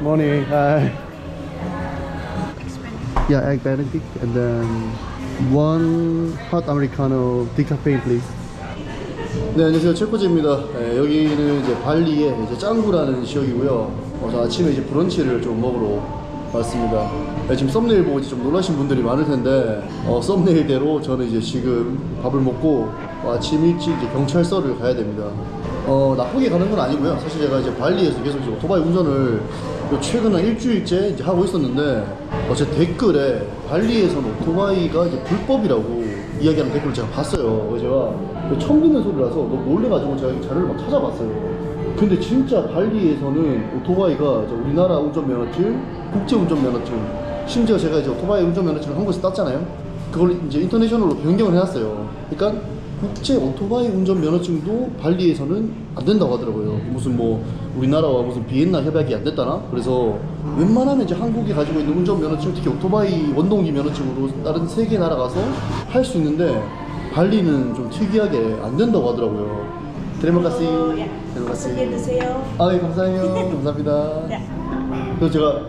Morning. Hi. Yeah, egg Benedict and then one hot americano decaffeine, please. 네, 안녕하세요. 체코제입니다. 네, 여기는 이제 발리의 이제 짱구라는 지역이고요. 어, 저 아침에 이제 브런치를 좀 먹으러 왔습니다. 네, 지금 썸네일 보고 이제 좀 놀라신 분들이 많을 텐데, 어, 썸네일대로 저는 이제 지금 밥을 먹고 어, 아침 일찍 이제 경찰서를 가야 됩니다. 어, 나쁘게 가는 건 아니고요. 사실 제가 이제 발리에서 계속 이제 오토바이 운전을 요 최근 한 일주일째 이제 하고 있었는데, 어, 제 댓글에 발리에서는 오토바이가 이제 불법이라고 이야기하는 댓글을 제가 봤어요. 그래서 제가 처음 듣는 소리라서 너무 놀래가지고 제가 이 자료를 막 찾아봤어요. 근데 진짜 발리에서는 오토바이가 우리나라 운전면허증, 국제 운전면허증, 심지어 제가 이제 오토바이 운전면허증을 한국에서 땄잖아요. 그걸 이제 인터내셔널로 변경을 해놨어요. 그러니까 국제 오토바이 운전 면허증도 발리에서는 안 된다고 하더라고요. 무슨 뭐 우리나라와 무슨 비엔나 협약이 안 됐다나? 그래서 웬만하면 이제 한국이 가지고 있는 운전 면허증, 특히 오토바이 원동기 면허증으로 다른 세계 나라 가서 할 수 있는데 발리는 좀 특이하게 안 된다고 하더라고요. 드레마카시, 드레마카시. 드세요. 아, 예, 감사해요. 감사합니다. 그래서 제가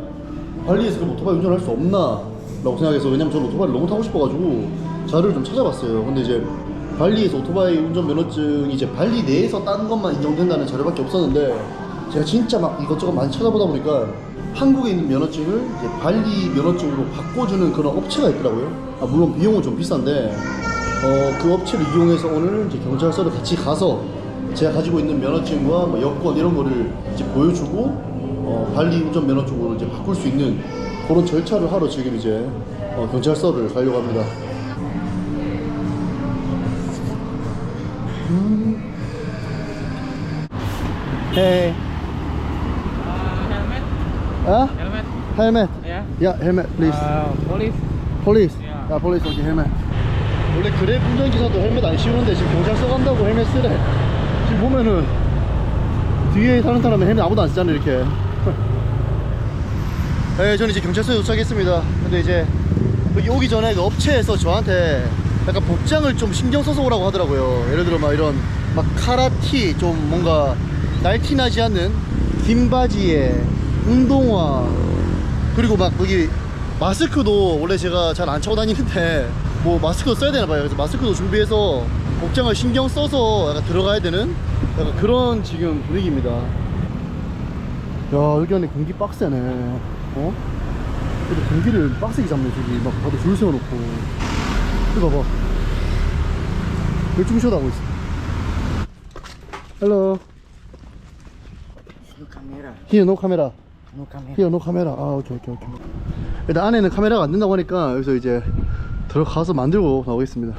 발리에서 그럼 오토바이 운전할 수 없나? 라고 생각해서 왜냐면 저는 오토바이를 너무 타고 싶어가지고 자료를 좀 찾아봤어요. 근데 이제 발리에서 오토바이 운전 면허증이 이제 발리 내에서 딴 것만 인정된다는 자료밖에 없었는데 제가 진짜 막 이것저것 많이 찾아보다 보니까 한국에 있는 면허증을 이제 발리 면허증으로 바꿔주는 그런 업체가 있더라고요. 아, 물론 비용은 좀 비싼데 어, 그 업체를 이용해서 오늘 이제 경찰서를 같이 가서 제가 가지고 있는 면허증과 뭐 여권 이런 거를 이제 보여주고 어, 발리 운전 면허증으로 이제 바꿀 수 있는 그런 절차를 하러 지금 이제 어, 경찰서를 가려고 합니다. Hey. helmet? Huh? Helmet? Helmet. Yeah. Yeah, helmet, please. Uh, police? 폴리스. 야. 야, 폴리스 오케이 헬멧. 원래 그랩 운전기사도 헬멧 안 씌우는데 지금 경찰서 간다고 헬멧 쓰래. 지금 보면은 뒤에 사는 사람은 헬멧 아무도 안 쓰잖아 이렇게. 네, 저는 이제 경찰서에 도착했습니다. 근데 이제 여기 오기 전에 그 업체에서 저한테 약간 복장을 좀 신경 써서 오라고 하더라고요. 예를 들어 막 이런 막 카라티 좀 뭔가 날티나지 않는 긴 바지에 운동화 그리고 막 여기 마스크도 원래 제가 잘 안 차고 다니는데 뭐 마스크 써야 되나 봐요. 그래서 마스크도 준비해서 복장을 신경 써서 약간 들어가야 되는 약간 그런 지금 분위기입니다. 야 여기 안에 공기 빡세네. 어? 근데 공기를 빡세게 잡네 저기 막 다들 줄 세워놓고. 이거 봐봐. 열중 쉬어도 하고 있어. 헬로. No kamera. Here no camera. No. Here no camera. 아 오케이 오케이 오케이. 일단 안에는 카메라가 안 된다고 하니까 여기서 이제 들어가서 만들고 나오겠습니다.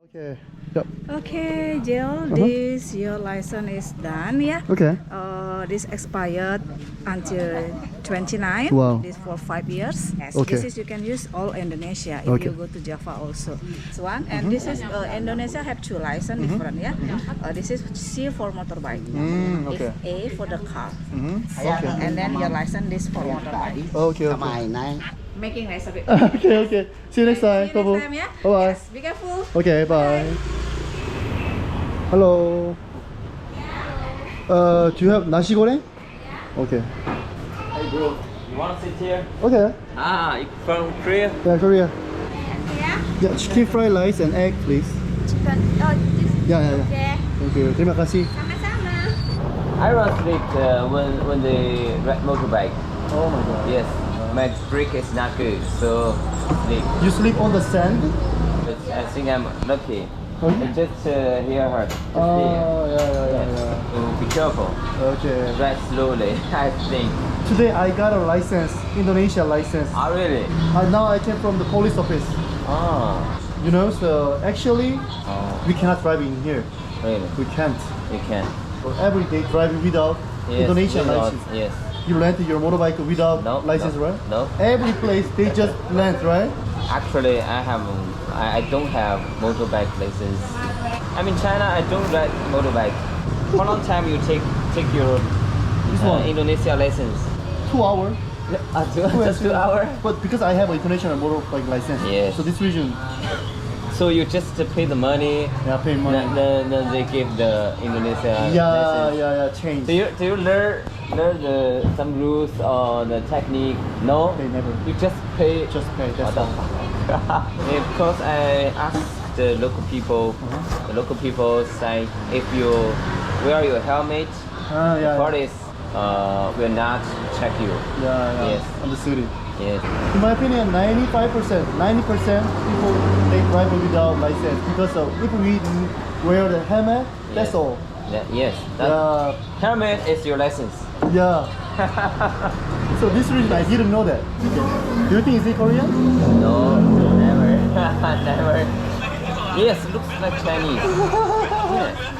오케이. Yep. Okay, Jill, this your license is done, yeah. Okay. Uh, this expired until 29. Wow. This for five years. Yes. Okay. This is you can use all Indonesia if Okay. you go to Java also. This one and this is uh, Indonesia have two license different, yeah. Uh, this is C for motorbike. Mm, okay. It's A for the car, Mm-hmm. Okay. and then your license is for motorbike. Okay. Sama Okay. Ainai. Making nice of it. okay. Okay. See you next time. See you Bye next time, yeah. bye. Yes, be careful. Okay. Bye. Hello. Uh, do you have nasi goreng? Okay. Hey bro, you wanna sit here? Okay. Ah, you from Korea? Yeah, Korea. Yeah, chicken fried rice and egg, please. Chicken. Oh, this. Yeah, yeah, yeah. Okay. Thank you. Terima kasih. Sama-sama. I run sleep uh, when when they ride motorbike. Oh my god. Yes, my brake is not good, so sleep. You sleep on the sand? But I think I'm lucky. Okay. I just uh, hear her. Oh, here. yeah, yeah, yeah, yeah. So be careful. Okay. Drive slowly. I think. Today I got a license, Indonesia license. Ah, really? Uh, now I came from the police office. Oh. You know, so actually Oh. we cannot drive in here. Really? We can't. You can. So every day driving without Yes. Indonesian without- license. Yes. You rent your motorbike without No. license, no, right? No. Every place they just rent, right? Actually, I have. I, I don't have motorbike license. I'm in China. I don't ride motorbike. How long time you take take your uh, one. Indonesia license? Two hours. Uh, two, just two hours. But because I have an international motorbike license, Yes. so this reason So you just pay the money, Yeah, pay money. Then, then, then they give the Indonesia Yeah, license. yeah, yeah, change. Do you do you learn learn the some rules or the technique? No. They never. You just pay. Just pay, that's the fuck? yeah, because I asked the local people, Uh-huh. the local people say if you wear your helmet, the yeah, yeah, police uh, will not check you. yeah, yeah. Yes. Understood it. Yes. In my opinion, 95%, 90% people they drive without license because of if we wear the helmet, that's all. That, yes. That Yeah, helmet is your license. Yeah. so this region, I didn't know that. Do you think is it Korean? No, never, never. Yes, looks like Chinese.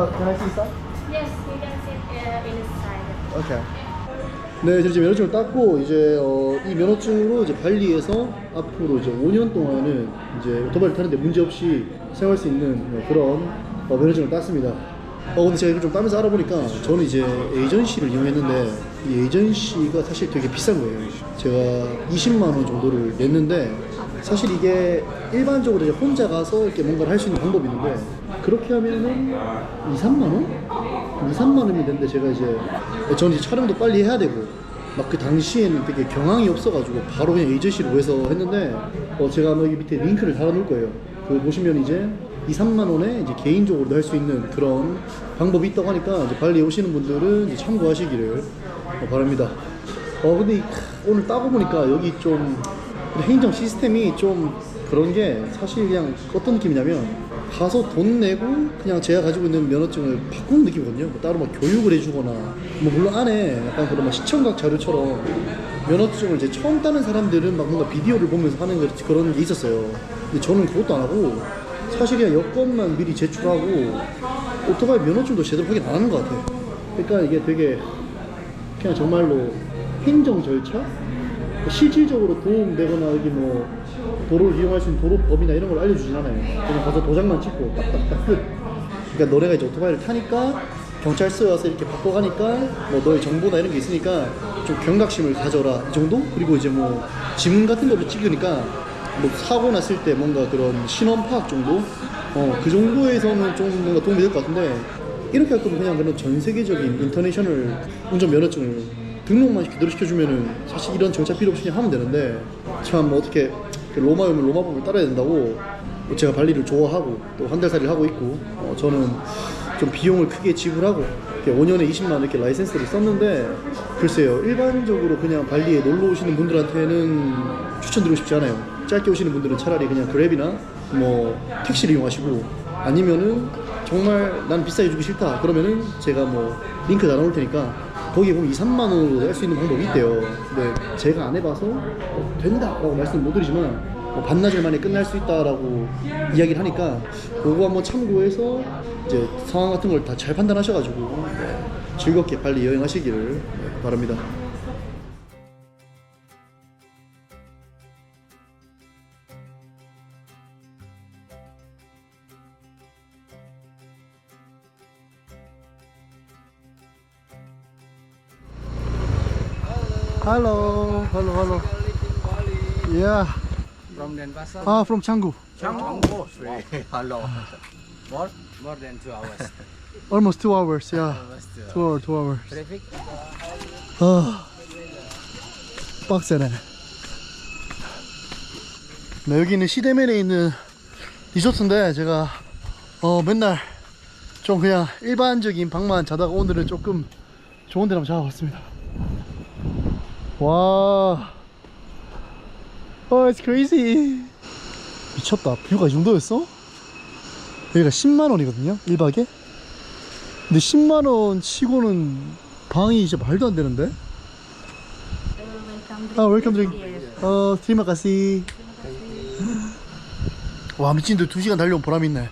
Oh, can I see side? Yes, you can sit uh, inside. Okay. 네, 저는 면허증을 땄고 이제 어, 이 면허증으로 이제 발리에서 앞으로 이제 5년 동안은 이제 오토바이를 타는데 문제 없이 사용할 수 있는 어, 그런 어, 면허증을 땄습니다. 어 근데 제가 이걸 좀 따면서 알아보니까 저는 이제 에이전시를 이용했는데 이 에이전시가 사실 되게 비싼 거예요. 제가 20만 원 정도를 냈는데 사실 이게 일반적으로 이제 혼자 가서 이렇게 뭔가를 할 수 있는 방법이 있는데 그렇게 하면은 2, 3만 원? 2, 3만 원이면 되는데 제가 이제 저는 이제 촬영도 빨리 해야 되고 막 그 당시에는 되게 경황이 없어가지고 바로 그냥 에이전시로 해서 했는데 어 제가 여기 밑에 링크를 달아놓을 거예요. 그 보시면 이제 2, 3만 원에 이제 개인적으로도 할 수 있는 그런 방법이 있다고 하니까 이제 발리 오시는 분들은 이제 참고하시기를 어, 바랍니다. 어 근데 이- 오늘 따고 보니까 여기 좀 행정 시스템이 좀 그런 게 사실 그냥 어떤 느낌이냐면 가서 돈 내고 그냥 제가 가지고 있는 면허증을 바꾸는 느낌이거든요. 뭐 따로 막 교육을 해주거나 뭐 물론 안에 약간 그런 막 시청각 자료처럼 면허증을 이제 처음 따는 사람들은 막 뭔가 비디오를 보면서 하는 그- 그런 게 있었어요. 근데 저는 그것도 안 하고 사실 그냥 여권만 미리 제출하고 오토바이 면허증도 제대로 확인 안 하는 것 같아요. 그러니까 이게 되게 그냥 정말로 행정 절차? 실질적으로 도움되거나 여기 뭐 도로를 이용할 수 있는 도로 법이나 이런 걸 알려주진 않아요. 그냥 가서 도장만 찍고 딱딱딱 끝. 그러니까 너네가 이제 오토바이를 타니까 경찰서에 와서 이렇게 바꿔가니까 뭐 너의 정보나 이런 게 있으니까 좀 경각심을 가져라 이 정도? 그리고 이제 뭐 지문 같은 거를 찍으니까 뭐 사고 났을 때 뭔가 그런 신원 파악 정도? 어, 그 정도에서는 좀 뭔가 도움이 될 것 같은데 이렇게 할 거면 그냥 그런 전 세계적인 인터내셔널 운전 면허증을 등록만 그대로 시켜주면은 사실 이런 절차 필요 없이 그냥 하면 되는데 참 어떻게 그 로마요면 로마 법을 따라야 된다고 뭐 제가 발리를 좋아하고 또 한 달 살이를 하고 있고 어, 저는 좀 비용을 크게 지불하고 이렇게 5년에 20만 원 이렇게 라이센스를 썼는데 글쎄요 일반적으로 그냥 발리에 놀러 오시는 분들한테는 추천드리고 싶지 않아요. 짧게 오시는 분들은 차라리 그냥 그랩이나 뭐 택시를 이용하시고 아니면은 정말 난 비싸게 주기 싫다. 그러면은 제가 뭐 링크 달아놓을 테니까 거기 보면 2, 3만 원으로 할 수 있는 방법이 있대요 근데 제가 안 해봐서 어, 된다라고 말씀 못 드리지만 뭐 반나절 만에 끝날 수 있다라고 이야기를 하니까 그거 한번 참고해서 이제 상황 같은 걸 다 잘 판단하셔가지고 네, 즐겁게 빨리 여행하시기를 네, 바랍니다. Hello, hello. Yeah. From Denpasar? Ah, from Canggu. Changu. Hello. More? More than two hours. Almost two hours. Yeah. Almost two Two hours. Two hours. Traffic? 아, 빡세네. 네, 여기는 시대면에 있는 리조트인데 제가 어 맨날 좀 그냥 일반적인 방만 자다가 오늘은 조금 좋은 데 한번 잡아봤습니다. 와, 어, it's crazy. 미쳤다. 뷰가 이 정도였어? 여기가 10만 원이거든요, 1박에. 근데 10만 원 치고는 방이 이제 말도 안 되는데? 아, 웰컴 드링. 어, kasih. 와, 미친데 2시간 달려온 보람 있네.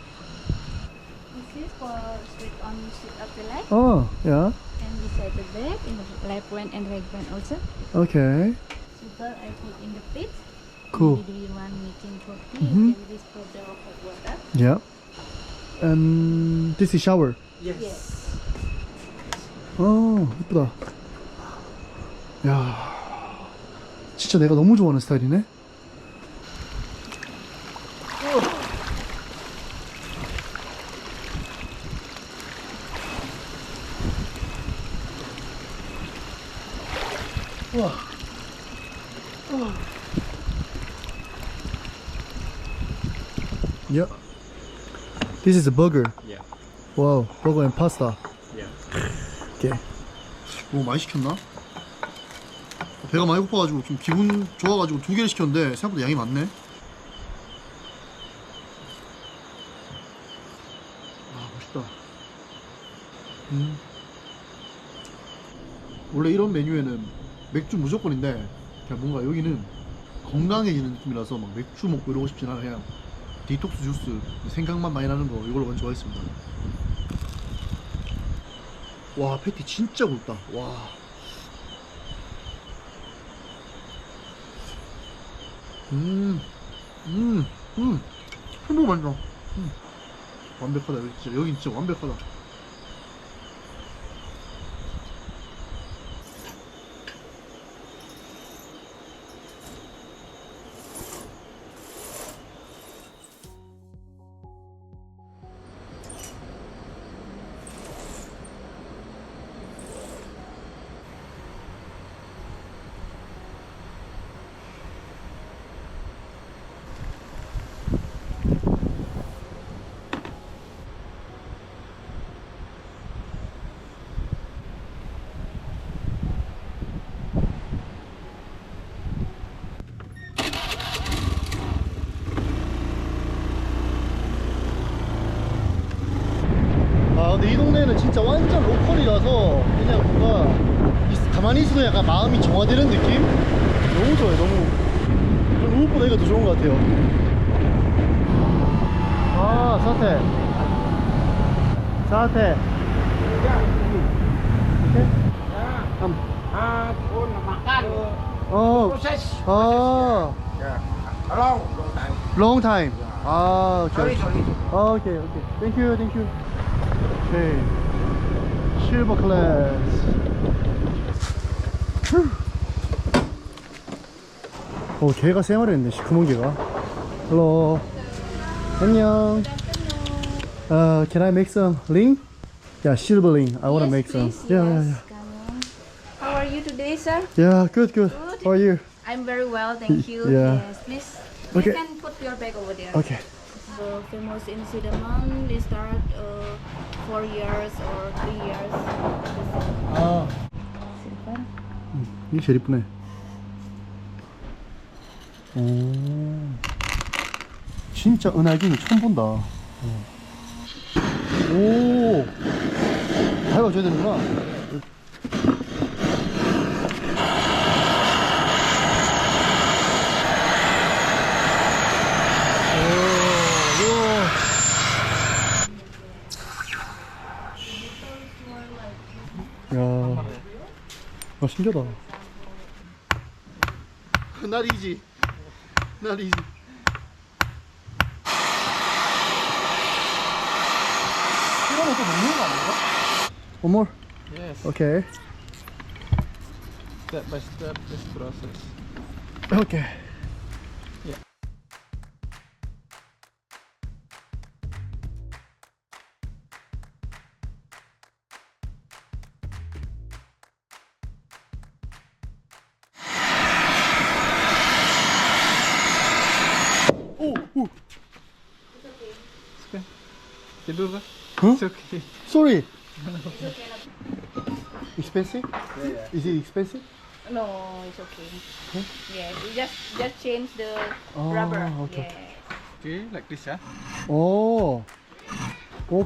어, 야. and beside the in the left one and right one also. 오케이. Super I put in the fridge. Cool. Maybe do you want making coffee? Mhm. Then this for the water. 야. And this is shower. Yes. 어, 이쁘다. 야, 진짜 내가 너무 좋아하는 스타일이네. This is a burger. Yeah. Wow, burger and pasta. Yeah. 오케이. 오 많이 시켰나? 배가 많이 고파가지고 좀 기분 좋아가지고 두 개를 시켰는데 생각보다 양이 많네. 아 맛있다. 음. 원래 이런 메뉴에는 맥주 무조건인데 그냥 뭔가 여기는 건강해지는 느낌이라서 막 맥주 먹고 이러고 싶진 않아 그냥 디톡스 주스 생각만 많이 나는 거 이걸 완전 좋아했습니다. 와 패티 진짜 굵다 와 음, 음, 음, 햄버거 맛있다. 음. 완벽하다. 여기 진짜, 여기 진짜 완벽하다. 아 근데 이 동네는 진짜 완전 로컬이라서 그냥 뭔가 있- 가만히 있어도 약간 마음이 정화되는 느낌? 너무 좋아요 너무 무엇보다 이거 더 좋은 것 같아요 아 사태 사태 음. Ah, pun makan. 어, Proses. 아, Yeah. Long, long time. long time. 아, 오케이. sorry. 아, 오케이, 오케이. Thank you, thank you. 오케이. 실버 클래스. 휴. 어, 개가 세 마리 있네, 시커먼 개가. Hello. 안녕. Uh, can I make some ring? Yeah, silver ring. I wanna make some. Yeah, yeah, yeah. How are you today, sir? Yeah, good, good. How are you? I'm very well, thank you. Yeah. Yes, please. Okay. You can put your bag over there. Okay. So famous in cinnamon, they start uh, four years or three years. 이게 제일 이쁘네. 오. 진짜 은하기는 처음 본다. 어. 오. 밟아줘야 되는구나. 야. 아 신기하다 날이지 날이지 이러면 또 먹는 거 아닌가? One more? Yes. Okay Step by step, this process. Okay Tidur kah? Huh? It's okay. Sorry Expensive? Yeah, yeah. Is it expensive? No, it's okay. Okay. Yeah, you just just change the Oh, rubber. okay. Yeah. Okay, like this ya. Oh. 오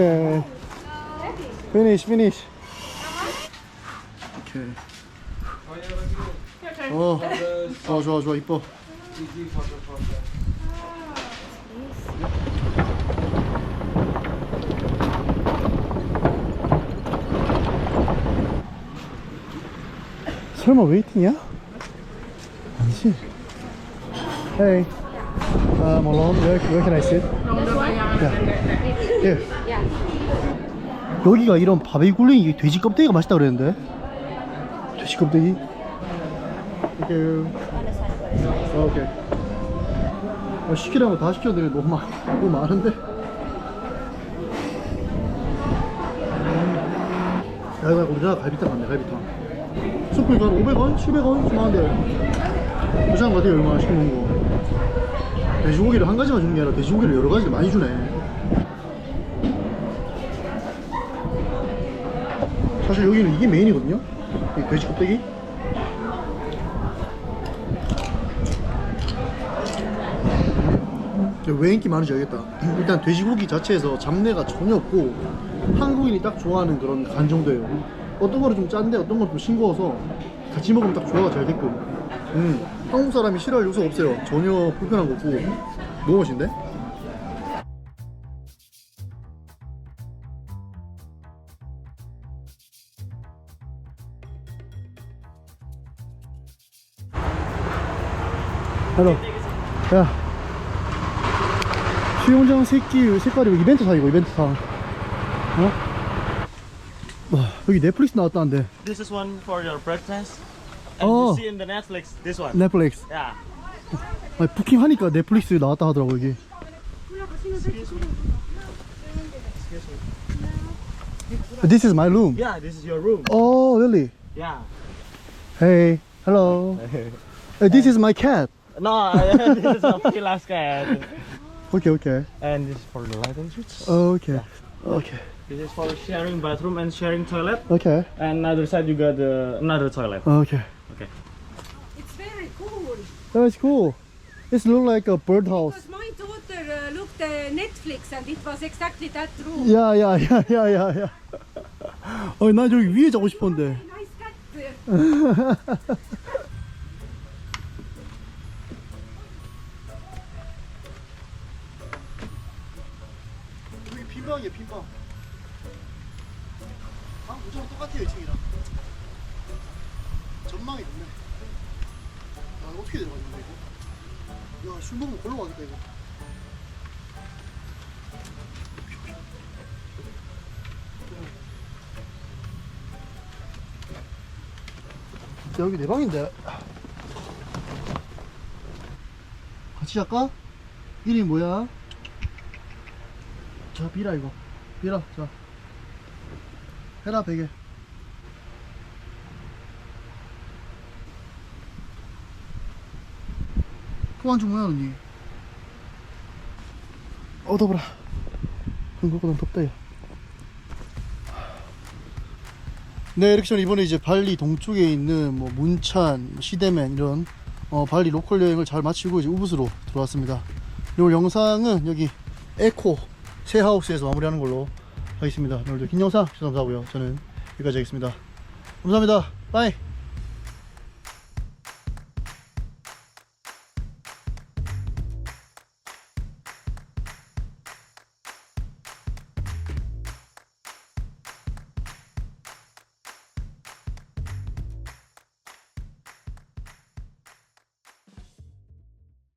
Okay. Finish, finish. Okay. Oh, 좋아, 좋아, 좋아, 이뻐. 설마 웨이팅이야? 아니지. Hey, um, I'm alone. Where, where can I sit? Yeah. Here. 여기가 이런 밥이 굴린 이 돼지 껍데기가 맛있다 그랬는데. 돼지 껍데기. Thank you. 어, 오케이. 어, 시키라고 다 시켰는데 너무 많, 너무 많은데. 야, 이거 우리나라 갈비탕 같네, 갈비탕. 숯불 한 500원? 700원? 좀 하는데. 괜찮은 것 같아요, 얼마나 시켜먹은 거. 돼지고기를 한 가지만 주는 게 아니라 돼지고기를 여러 가지를 많이 주네. 사실 여기는 이게 메인이거든요? 이 돼지 껍데기? 왜 인기 많은지 알겠다. 일단 돼지고기 자체에서 잡내가 전혀 없고 한국인이 딱 좋아하는 그런 간 정도예요. 어떤 거는 좀 짠데 어떤 거는 좀 싱거워서 같이 먹으면 딱 조화가 잘 됐거든. 음, 한국 사람이 싫어할 요소가 없어요. 전혀 불편한 거 없고 너무 맛있는데? 헬로 야 수영장 새끼 색깔이 이벤트 상이고 이벤트 상 어? 와 여기 넷플릭스 나왔다는데 This is one for your breakfast. And Oh. you see in the Netflix, this one. 넷플릭스 Yeah. 아니, 부킹하니까 넷플릭스 나왔다 하더라고 여기 This is my room Yeah, this is your room. Oh really? Yeah. Hey hello Uh, This is my cat No, this is a Pilas cat. Okay okay And this is for the light and switch. Okay Okay This is for sharing bathroom and sharing toilet. Okay And other side you got the another toilet. Okay Okay. It's very cool. That's cool It looks like a birdhouse Because my daughter uh, looked uh, Netflix and it was exactly that room. 야야야야야야 어, 난 여기 위에 자고 싶었는데 Nice cat. uh, 여기 빈방이야 빈방. 방 우정 똑같아요 2층이랑. 전망이 좋네. 야 이거 어떻게 들어가냐 이거? 야술 먹으면 골로 가겠다 이거. 야, 여기 내 방인데. 같이 잘까? 이름이 뭐야? 자 비라 이거. 비라 자. 해라 베개. 그만 좀 뭐야 언니. 어 더불어 그거보단 덥다 야 네, 이렇게 저는 이번에 이제 발리 동쪽에 있는 뭐 문찬, 시데멘 이런 어, 발리 로컬 여행을 잘 마치고 이제 우붓으로 들어왔습니다. 이 영상은 여기 에코 새 하우스에서 마무리하는 걸로 하겠습니다. 오늘도 긴 영상 시청하고요. 저는 여기까지 하겠습니다. 감사합니다. 빠이.